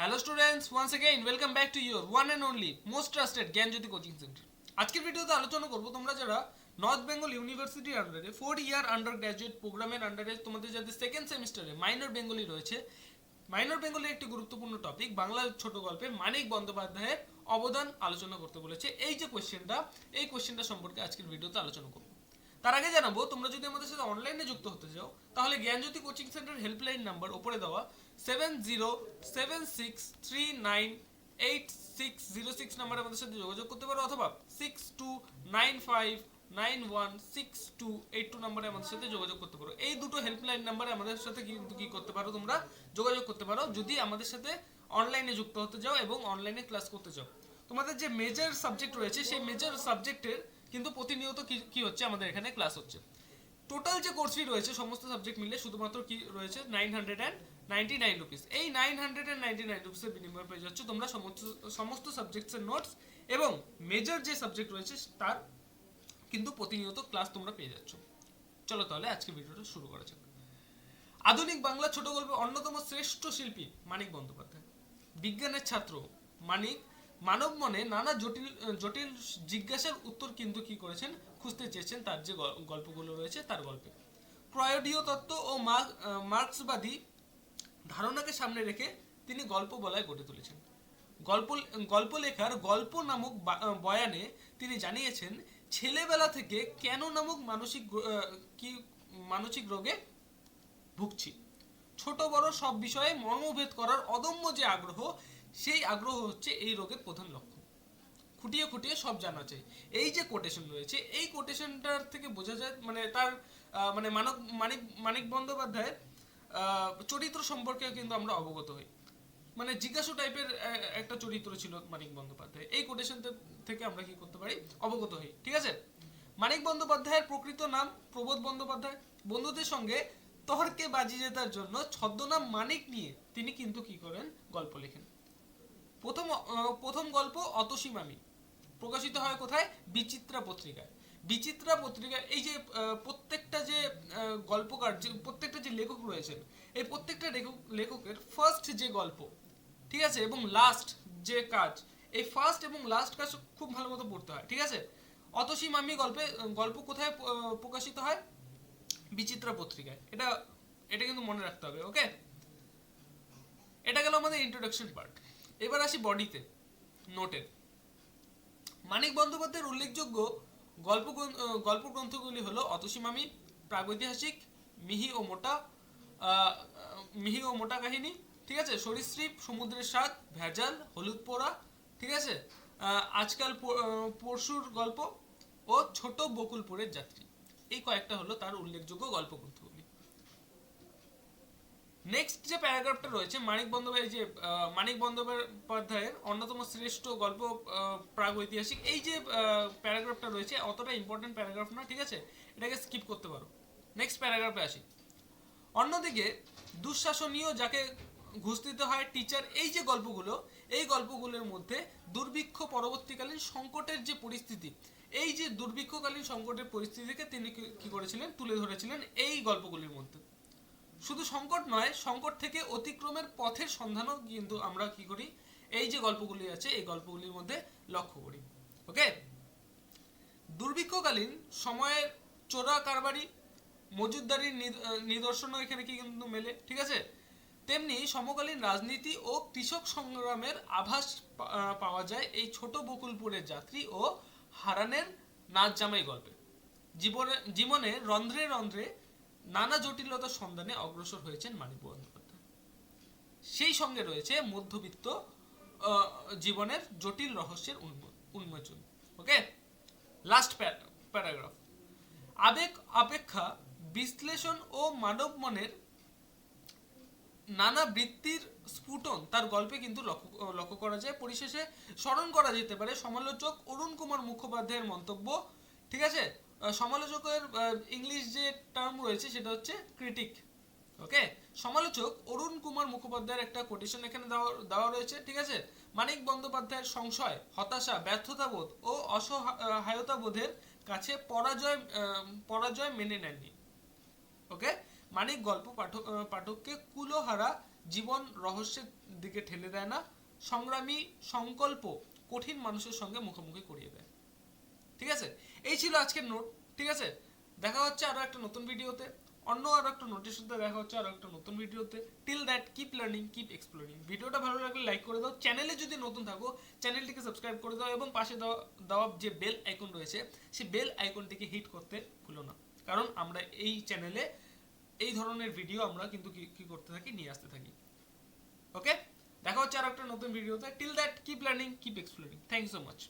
Hello students once again welcome back to your one and only most trusted Gyanjyoti coaching centre আজকের ভিডিওতে আলোচনা করব তোমরা যারা নর্থ বেঙ্গল ইউনিভার্সিটির আন্ডারে ফোর ইয়ার আন্ডার গ্র্যাজুয়েট প্রোগ্রামের আন্ডারে তোমাদের যাদের সেকেন্ড সেমিস্টারে মাইনর বেঙ্গলি রয়েছে মাইনর বেঙ্গলি একটি গুরুত্বপূর্ণ টপিক বাংলা ছোট গল্পে মানিক বন্দ্যোপাধ্যায়ের অবদান আলোচনা করতে বলেছে। এই যে কোয়েশ্চেনটা এই কোয়েশ্চেনটা সম্পর্কে আজকের ভিডিওতে আলোচনা করব। তার আগে জানাব, তোমরা যদি আমাদের সাথে অনলাইনে যুক্ত হতে চাও, তাহলে Gyanjyoti coaching centre helpline number ওপরে দেওয়া seven zero seven six three nine eight six zero six নাম্বারে আমাদের সাথে যোগাযোগ করতে পারো, অথবা six two nine five nine one six two eight two নাম্বারে আমাদের সাথে যোগাযোগ করতে পারো। এই দুটো হেল্পলাইন নাম্বারে আমাদের সাথে কিন্তু কি করতে পারো তোমরা? যোগাযোগ করতে পারো, যদি আমাদের সাথে অনলাইনে যুক্ত হতে চাও এবং অনলাইনে ক্লাস করতে চাও। তোমাদের যে মেজর সাবজেক্ট রয়েছে, সেই মেজর সাবজেক্টের কিন্তু প্রতিনিয়ত কি হচ্ছে? আমাদের এখানে ক্লাস হচ্ছে। টোটাল যে কোর্স ফি রয়েছে, সমস্ত সাবজেক্ট মিলে শুধুমাত্র কি রয়েছে? Nine hundred and ninety nine rupees এই nine hundred and ninety nine রুপিসের বিনিময়ে পেয়ে যাচ্ছ তোমরা সমস্ত সমস্ত সাবজেক্টসের নোটস এবং মেজর যে সাবজেক্ট রয়েছে, তার কিন্তু প্রতিনিয়ত ক্লাস তোমরা পেয়ে যাচ্ছ। চলো তাহলে আজকে ভিডিওটা শুরু করা যাক। আধুনিক বাংলা ছোট গল্পের অন্যতম শ্রেষ্ঠ শিল্পী মানিক বন্দ্যোপাধ্যায়। বিজ্ঞানের ছাত্র মানিক মানব মনে নানা জটিল জটিল জিজ্ঞাসার উত্তর কিন্তু কি করেছেন? খুঁজতে চেয়েছেন তার যে গল্পগুলো রয়েছে তার গল্পে। প্রয়োডীয় তত্ত্ব ও মার্ক- মার্ক্সবাদী ধারণাকে সামনে রেখে তিনি গল্প বলায় গড়ে তুলেছেন। গল্প গল্প লেখার গল্প নামক বয়ানে তিনি জানিয়েছেন, ছেলেবেলা থেকে কেন নামক মানসিক কি মানসিক রোগে ভুগছি? ছোট বড় সব বিষয়ে মর্মভেদ করার অদম্য যে আগ্রহ সেই আগ্রহ হচ্ছে এই রোগের প্রধান লক্ষণ। খুঁটিয়ে খুঁটিয়ে সব জানা চাই এই যে কোটেশন রয়েছে, এই কোটেশনটার থেকে বোঝা যায় মানে তার মানে মানব, মানিক মানিক বন্দ্যোপাধ্যায়ের চরিত্র সম্পর্কে কিন্তু আমরা অবগত হই। মানে জিজ্ঞাসু টাইপের একটা চরিত্র ছিল মানিক বন্দ্যোপাধ্যায়। এই কোটেশন থেকে আমরা কি করতে পারি? অবগত হই, ঠিক আছে? মানিক বন্দ্যোপাধ্যায়ের প্রকৃত নাম প্রবোধ বন্দ্যোপাধ্যায়। বন্ধুদের সঙ্গে তর্কে বাজি জেতার জন্য ছদ্মনাম মানিক নিয়ে তিনি কিন্তু কি করেন? গল্প লেখেন। প্রথম প্রথম গল্প অতসীমামি প্রকাশিত হয় কোথায়? বিচিত্রা পত্রিকায়। বিচিত্রা পত্রিকা এই যে প্রত্যেকটা যে গল্পকার, যে, প্রত্যেকটা যে লেখক রয়েছেন, এই প্রত্যেকটা লেখক, লেখকের ফার্স্ট যে গল্প, ঠিক আছে? এবং লাস্ট যে কাজ, এই ফার্স্ট এবং লাস্ট কাজ খুব ভালো মতো পড়তে হয়, ঠিক আছে? অতসী মামি গল্পে, গল্প কোথায় প্রকাশিত হয়? বিচিত্রা পত্রিকায়। এটা এটা কিন্তু মনে রাখতে হবে ওকে এটা গেল আমাদের ইন্ট্রোডাকশন পার্ট এবার আসি বডিতে, নোটের। মানিক বন্দ্যোপাধ্যায়ের উল্লেখযোগ্য গল্প গল্প গ্রন্থগুলি হলো অতসী মামি, প্রাগৈতিহাসিক, মিহি ও মোটা মিহি ও মোটা কাহিনী, ঠিক আছে? সরীসৃপ, সমুদ্রের স্বাদ, ভেজাল, হলুদ পোড়া, ঠিক আছে? আজকাল পরশুর গল্প ও ছোট বকুলপুরের যাত্রী। এই কয়েকটা হলো তার উল্লেখযোগ্য গল্প গ্রন্থগুলি। নেক্সট যে প্যারাগ্রাফটা রয়েছে, মানিক বন্দ্যোপাধ্যায় যে মানিক বন্দ্যোপাধ্যায়ের অন্যতম শ্রেষ্ঠ গল্প প্রাগৈতিহাসিক, এই যে প্যারাগ্রাফটা রয়েছে, অতটা ইম্পর্টেন্ট প্যারাগ্রাফ না, ঠিক আছে? এটাকে স্কিপ করতে পারো। নেক্সট প্যারাগ্রাফে আসি। অন্যদিকে, দুঃশাসনীয় যাকে ঘুষ দিতে হয় টিচার এই যে গল্পগুলো, এই গল্পগুলোর মধ্যে দুর্ভিক্ষ পরবর্তীকালীন সংকটের যে পরিস্থিতি, এই যে দুর্ভিক্ষকালীন সংকটের পরিস্থিতিকে তিনি কি করেছিলেন? তুলে ধরেছিলেন এই গল্পগুলির মধ্যে। শুধু সংকট নয়, সংকট থেকে অতিক্রমের পথের সন্ধানও কিন্তু আমরা কি করি? এই যে গল্পগুলি আছে, এই গল্পগুলির মধ্যে লক্ষ্য করি। ওকে দুর্ভিক্ষকালীন সময়ের চোরা কারবারি মজুদদারির নিদ- নিদর্শনও এখানে কি কিন্তু মেলে, ঠিক আছে? তেমনি সমকালীন রাজনীতি ও কৃষক সংগ্রামের আভাস পাওয়া যায় এই ছোট বকুলপুরের যাত্রী ও হারানের নাচ জামাই গল্পে। জীবনে জীবনে রন্ধ্রে রন্ধ্রে নানা জটিলতার সন্ধানে অগ্রসর হয়েছেন মানিক বন্দ্যোপাধ্যায়। সেই সঙ্গে রয়েছে মধ্যবিত্ত জীবনের জটিল রহস্যের উন্মোচন। ওকে? লাস্ট প্যারাগ্রাফ আবেগ, অপেক্ষা, বিশ্লেষণ ও মানব মনের নানা বৃত্তির স্ফুটন তার গল্পে কিন্তু লক্ষ্য লক্ষ্য করা যায়। পরিশেষে স্মরণ করা যেতে পারে সমালোচক অরুণ কুমার মুখোপাধ্যায়ের মন্তব্য। ঠিক আছে? সমালোচকের ইংলিশ যে টার্ম রয়েছে সেটা হচ্ছে ক্রিটিক ওকে সমালোচক অরুণ কুমার মুখোপাধ্যায়ের একটা কোটেশন এখানে দেওয়া দেওয়া রয়েছে, ঠিক আছে? মানিক বন্দ্যোপাধ্যায়ের সংশয়, হতাশা, ব্যর্থতাবোধ ও অসহায়তাবোধের কাছে পরাজয় পরাজয় মেনে নেননি ওকে মানিক গল্প পাঠক পাঠককে কুলোহারা জীবন রহস্যের দিকে ঠেলে দেয় না, সংগ্রামী সংকল্প কঠিন মানুষের সঙ্গে মুখোমুখি করিয়ে দেয়। ছিল আজকের নোট, ঠিক আছে? দেখা হচ্ছে আরও একটা নতুন ভিডিওতে। অন্য আরও একটা নোটের সাথে দেখা হচ্ছে আরও একটা নতুন ভিডিওতে। Till that keep learning keep exploring ভিডিওটা ভালো লাগলে লাইক করে দাও। চ্যানেলে যদি নতুন থাকো চ্যানেলটিকে সাবস্ক্রাইব করে দাও এবং পাশে দেওয়া যে বেল আইকন রয়েছে সেই বেল আইকনটিকে হিট করতে ভুলো না। কারণ আমরা এই চ্যানেলে এই ধরনের ভিডিও আমরা কিন্তু কি করতে থাকি, নিয়ে আসতে থাকি। ওকে দেখা হচ্ছে আর একটা নতুন ভিডিওতে। Till that keep learning keep exploring thank you so much